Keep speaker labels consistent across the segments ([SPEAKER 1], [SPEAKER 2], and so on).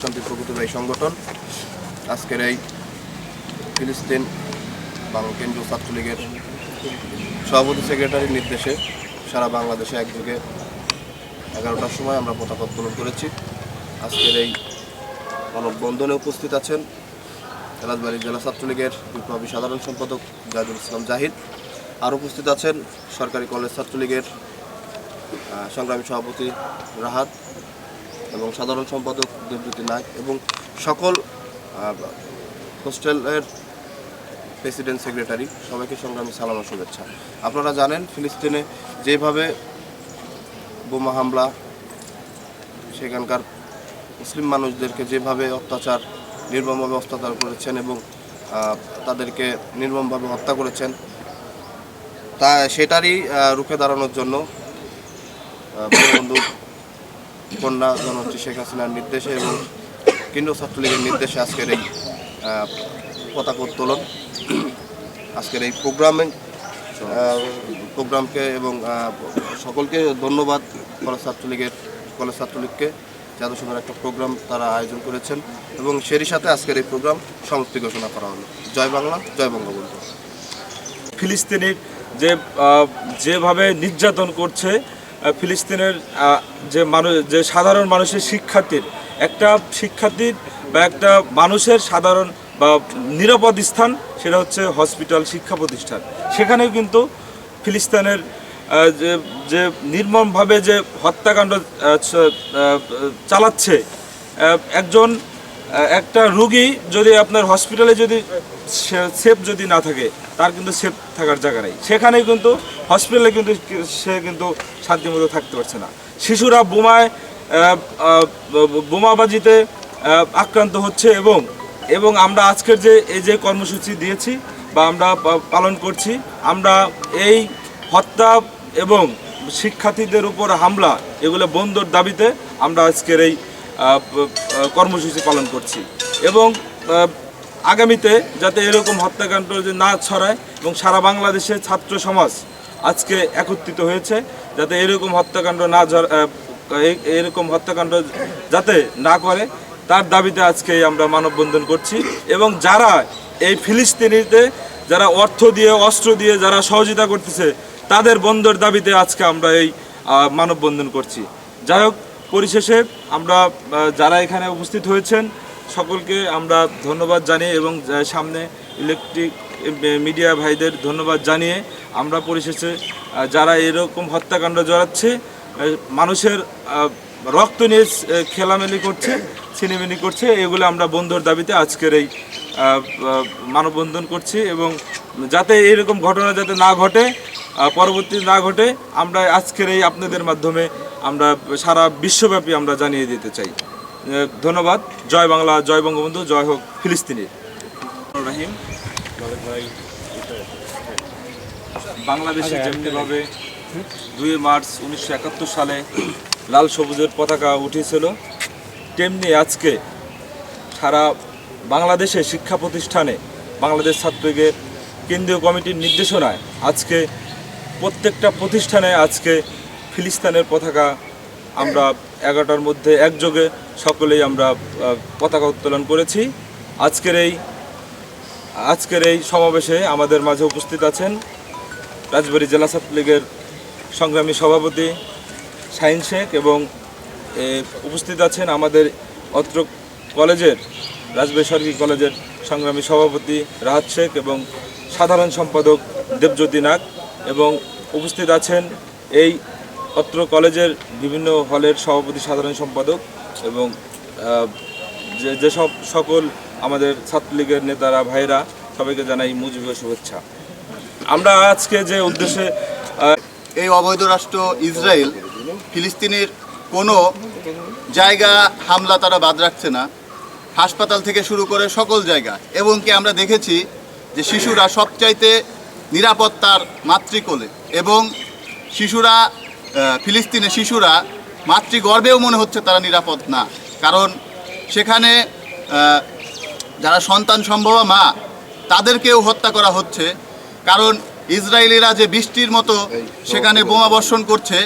[SPEAKER 1] শান্তি এই সংগঠন। আজকের এই ফিলিস্তিন বাংলা কেন্দ্রীয় ছাত্রলীগের সভাপতি সেক্রেটারির নির্দেশে সারা বাংলাদেশে একযোগে এগারোটার সময় আমরা পতাকা উত্তোলন করেছি। আজকের এই মানববন্ধনে উপস্থিত আছেন এলাজবাড়ি জেলা ছাত্রলীগের বিপ্লবী সাধারণ সম্পাদক জাহিদুল ইসলাম জাহিদ। আর উপস্থিত আছেন সরকারি কলেজ ছাত্রলীগের সংগ্রামী সভাপতি রাহাত। এবং সাধারণ সম্পাদক দেবজ্যোতি নায়ক এবং সকল হোস্টেলের প্রেসিডেন্ট সেক্রেটারি, সবাইকে সংগ্রামী সালাম শুভেচ্ছা। আপনারা জানেন, ফিলিস্তিনে যেভাবে বোমা হামলা, সেখানকার মুসলিম মানুষদেরকে যেভাবে অত্যাচার, নির্মমভাবে অত্যাচার করেছেন এবং তাদেরকে নির্মমভাবে হত্যা করেছেন, তা, সেটারই রুখে দাঁড়ানোর জন্য বঙ্গবন্ধু কন্যা জননেত্রী শেখ হাসিনার নির্দেশে এবং কেন্দ্রীয় ছাত্রলীগের নির্দেশে আজকের এই পতাকা উত্তোলন। আজকের এই প্রোগ্রামে প্রোগ্রামকে এবং সকলকে ধন্যবাদ কলেজ ছাত্রলীগের, কলেজ ছাত্রলীগকে যে এত সুন্দর একটা প্রোগ্রাম তারা আয়োজন করেছেন এবং সেরই সাথে আজকের এই প্রোগ্রাম সমাপ্তি ঘোষণা করা হলো। জয় বাংলা, জয় বঙ্গবন্ধু।
[SPEAKER 2] ফিলিস্তিনির যে যেভাবে নির্যাতন করছে ফিলিস্তিনের যে মানুষ, যে সাধারণ মানুষের শিক্ষার্থীর, একটা শিক্ষার্থীর বা একটা মানুষের সাধারণ বা নিরাপদ স্থান, সেটা হচ্ছে হসপিটাল শিক্ষা প্রতিষ্ঠান। সেখানেও কিন্তু ফিলিস্তিনের যে যে নির্মমভাবে যে হত্যাকাণ্ড চালাচ্ছে একজন একটা রুগী যদি আপনার হসপিটালে যদি সেফ যদি না থাকে, তার কিন্তু সেফ থাকার জায়গা নেই। সেখানে কিন্তু হসপিটালে কিন্তু সে কিন্তু শান্তিমতো থাকতে পারছে না। শিশুরা বোমায় বোমাবাজিতে আক্রান্ত হচ্ছে এবং এবং আমরা আজকের যে, এই যে কর্মসূচি দিয়েছি বা আমরা পালন করছি, আমরা এই হত্যা এবং শিক্ষার্থীদের উপর হামলা, এগুলো বন্ধর দাবিতে আমরা আজকের এই কর্মসূচি পালন করছি। এবং আগামীতে যাতে এরকম হত্যাকাণ্ড যে না ছড়ায় এবং সারা বাংলাদেশের ছাত্র সমাজ আজকে একত্রিত হয়েছে যাতে এরকম হত্যাকাণ্ড না এরকম হত্যাকাণ্ড যাতে না করে। তার দাবিতে আজকে আমরা মানববন্ধন করছি এবং যারা এই ফিলিস্তিনিতে, যারা অর্থ দিয়ে, অস্ত্র দিয়ে, যারা সহযোগিতা করতেছে, তাদের বন্ধের দাবিতে আজকে আমরা এই মানববন্ধন করছি। যাই হোক, পরিশেষে আমরা যারা এখানে উপস্থিত হয়েছেন সকলকে আমরা ধন্যবাদ জানিয়ে এবং সামনে ইলেকট্রিক মিডিয়া ভাইদের ধন্যবাদ জানিয়ে আমরা পরিশেষে যারা এরকম হত্যাকাণ্ড জড়াচ্ছে মানুষের রক্ত নিয়ে খেলামেলি করছে, ছিনিমিনি করছে, এগুলো আমরা বন্ধুর দাবিতে আজকের এই মানববন্ধন করছি এবং যাতে এরকম ঘটনা যাতে না ঘটে পরবর্তী না ঘটে, আমরা আজকের এই আপনাদের মাধ্যমে আমরা সারা বিশ্বব্যাপী আমরা জানিয়ে দিতে চাই। ধন্যবাদ। জয় বাংলা জয় বঙ্গবন্ধু জয় হোক ফিলিস্তিনির রাহিম বাংলাদেশে যেমনিভাবে দুই মার্চ উনিশশো একাত্তর সালে লাল সবুজের পতাকা উঠেছিল তেমনি আজকে সারা বাংলাদেশে শিক্ষা প্রতিষ্ঠানে বাংলাদেশ ছাত্রলীগের কেন্দ্রীয় কমিটির নির্দেশনায় আজকে প্রত্যেকটা প্রতিষ্ঠানে আজকে ফিলিস্তানের পতাকা আমরা এগারোটার মধ্যে একযোগে সকলেই আমরা পতাকা উত্তোলন করেছি। আজকের এই আজকের এই সমাবেশে আমাদের মাঝে উপস্থিত আছেন রাজবাড়ী জেলা ছাত্রলীগের সংগ্রামী সভাপতি শাহিন শেখ এবং উপস্থিত আছেন আমাদের অত্র কলেজের, রাজবাড়ী কলেজের সংগ্রামী সভাপতি রাহাত শেখ এবং সাধারণ সম্পাদক দেবজ্যোতি নাগ এবং উপস্থিত আছেন এই অত্র কলেজের বিভিন্ন হলের সভাপতি, সাধারণ সম্পাদক এবং যে যেসব সকল আমাদের ছাত্রলীগের নেতারা ভাইরা সবাইকে জানাই মুজিবের শুভেচ্ছা। আমরা আজকে যে উদ্দেশ্যে
[SPEAKER 3] এই অবৈধ রাষ্ট্র ইসরায়েল, ফিলিস্তিনের কোনো জায়গা হামলা তারা বাদ রাখছে না, হাসপাতাল থেকে শুরু করে সকল জায়গা এবং কি আমরা দেখেছি যে শিশুরা সবচাইতে নিরাপত্তার মাতৃকোলে এবং শিশুরা ফিলিস্তিনে শিশুরা মাতৃগর্ভেও মনে হচ্ছে তারা নিরাপদ না। কারণ সেখানে যারা সন্তান সম্ভবা মা তাদেরকেও হত্যা করা হচ্ছে। কারণ ইসরায়েলিরা যে বৃষ্টির মতো সেখানে বোমা বর্ষণ করছে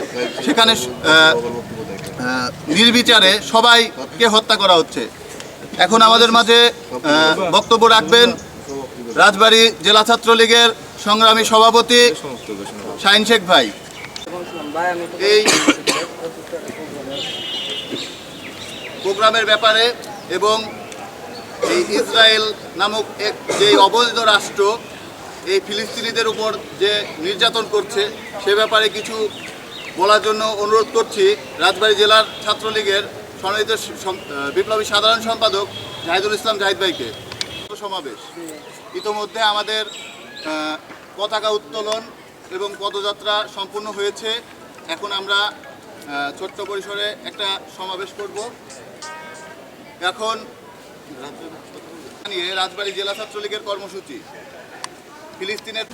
[SPEAKER 3] সেখানে নির্বিচারে সবাইকে হত্যা করা হচ্ছে। এখন আমাদের মাঝে বক্তব্য রাখবেন রাজবাড়ী জেলা ছাত্রলীগের সংগ্রামী সভাপতি শাহিন শেখ ভাই। এই প্রোগ্রামের ব্যাপারে এবং এই ইসরায়েল নামক এক যে অবৈধ রাষ্ট্র এই ফিলিস্তিনিদের উপর যে নির্যাতন করছে সে ব্যাপারে কিছু বলার জন্য অনুরোধ করছি। রাজবাড়ী জেলার ছাত্রলীগের সম্মানিত বিপ্লবী সাধারণ সম্পাদক জাহিদুল ইসলাম জাহিদ ভাইকে। সমাবেশ। ইতোমধ্যে আমাদের পতাকা উত্তোলন এবং পদযাত্রা সম্পূর্ণ হয়েছে। এখন আমরা ছোট্ট পরিসরে একটা সমাবেশ করব। এখন নিয়ে রাজবাড়ী জেলা ছাত্রলীগের কর্মসূচি। ফিলিস্তিনের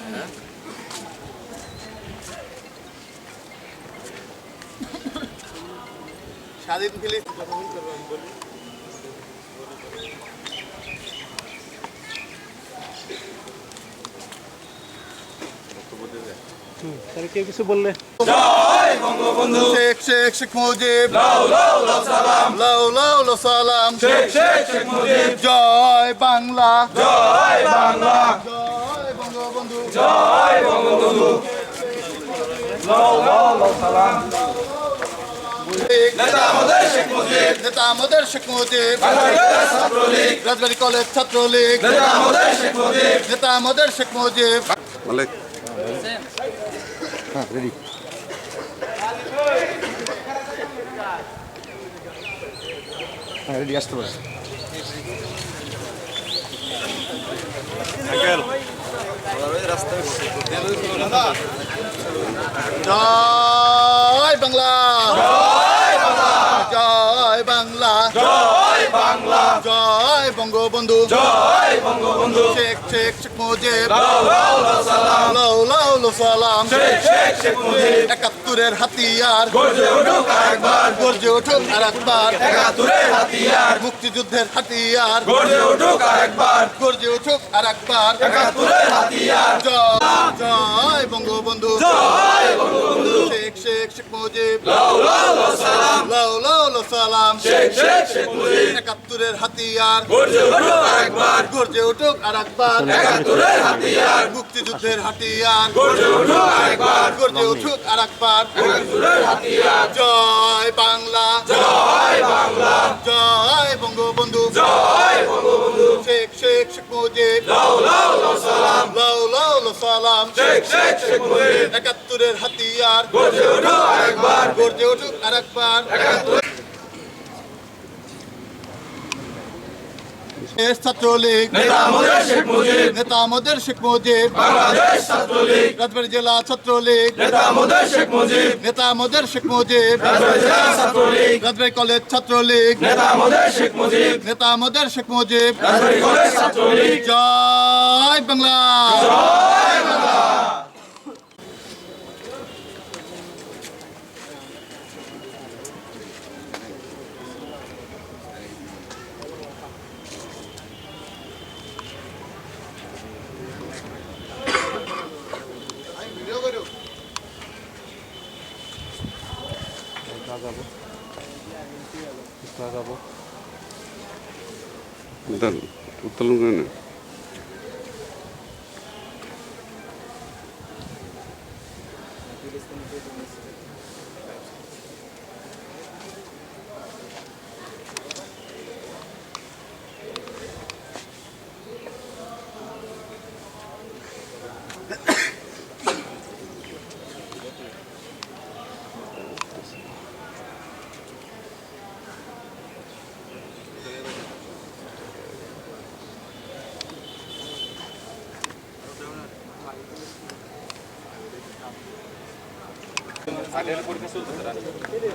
[SPEAKER 3] স্বাধীন ফিলিস্তিন
[SPEAKER 4] তাহলে কেউ কিছু বললে?
[SPEAKER 3] শেখ শেখ শেখ মুজিব। লাউ লাউ লো সালাম। লাউ লাউ লো সালাম। শেখ শেখ শেখ মুজিব। জয় বাংলা। জয় বাংলা। জয় বঙ্গবন্ধু। জয় বঙ্গবন্ধু। লাউ লাউ লো সালাম। নেতা আমাদের শেখ মুজিব। নেতা আমাদের শেখ মুজিব। রাজবাড়ী কলেজ ছাত্রলীগ। নেতা আমাদের শেখ মুজিব। নেতা আমাদের শেখ মুজিব জয় বাংলা। জয় বাংলা। জয় বাংলা। জয় বাংলা। জয় বঙ্গবন্ধু। জয় বঙ্গবন্ধু। শেখ শেখ শেখ মুজিব লাউ লাউ লো সালাম। একাত্তরের হাতিয়ার। গর্জে উঠুক একাত্তরের হাতিয়ার। মুক্তিযুদ্ধের হাতিয়ার। গর্জে উঠুক আরেকবার। গর্জে উঠুক হাতিয়ার। জয় জয় বঙ্গবন্ধু। শেখ শেখ শেখ মুজিব। লাউ লাউ সালাম। একাত্তরের হাতিয়ার। গর্জে উঠুক একাত্তরের হাতিয়ার। মুক্তিযুদ্ধের হাতিয়ার। গর্জে উঠুক একাত্তরের হাতিয়ার। জয় বাংলা। জয় বাংলা। জয় বঙ্গবন্ধু। জয় বঙ্গবন্ধু। শেখ শেখ শেখ মুজিব। লাউ লাউ লো সালাম। লাউ লাউ লো সালাম। শেখ শেখ শেখ মুজিব। একাত্তরের হাতিয়ার। গর্জে উঠুক আরেকবার গর্জে উঠুক আরেকবার দেশ ছাত্রলীগ। নেতা আমাদের শেখ মুজিব। নেতা আমাদের শেখ মুজিব। বাংলাদেশ ছাত্রলীগ। রাজবাড়ী জেলা ছাত্রলীগ। নেতা আমাদের শেখ মুজিব। নেতা আমাদের শেখ মুজিব। রাজবাড়ী জেলা ছাত্রলীগ। রাজবাড়ী কলেজ ছাত্রলীগ। নেতা আমাদের শেখ মুজিব। নেতা আমাদের শেখ মুজিব। রাজবাড়ী কলেজ ছাত্রলীগ। জয় বাংলা। জয়
[SPEAKER 4] লাগাবো
[SPEAKER 5] উত্তোলন উত্তোলন করে না? ಸಾಲ ಕೊಡ್ತೀವಿ